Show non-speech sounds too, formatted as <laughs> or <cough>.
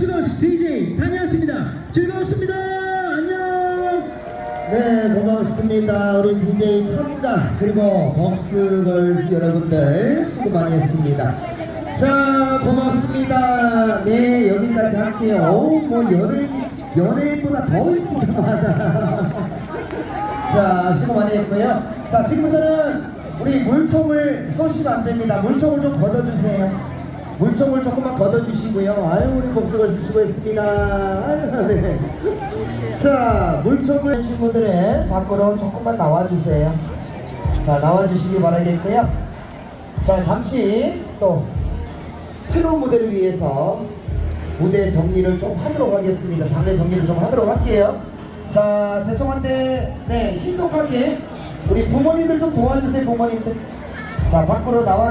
스거스 DJ 다녀왔습니다. 즐거웠습니다. 안녕. 네, 고맙습니다. 우리 DJ 탐다 그리고 벅스걸 여러분들 수고 많이 했습니다. 자, 고맙습니다. 네, 여기까지 할게요. 어우, 뭐 연예인 연예인보다 더 인기가 <laughs> 자, 수고 많이 했고요. 자, 지금부터는 우리 물총을 쏘시면 안 됩니다. 물총을 좀 걷어주세요. 물총을 조금만 걷어주시고요. 아유 우리 복수걸스 수고했습니다. 네. 자, 물총을 친구들은 밖으로 조금만 나와주세요. 자, 나와주시기 바라겠고요. 자, 잠시 또 새로운 무대를 위해서 무대 정리를 좀 하도록 하겠습니다. 장례 정리를 좀 하도록 할게요. 자, 죄송한데, 네, 신속하게 우리 부모님들 좀 도와주세요, 부모님들. 자, 밖으로 나와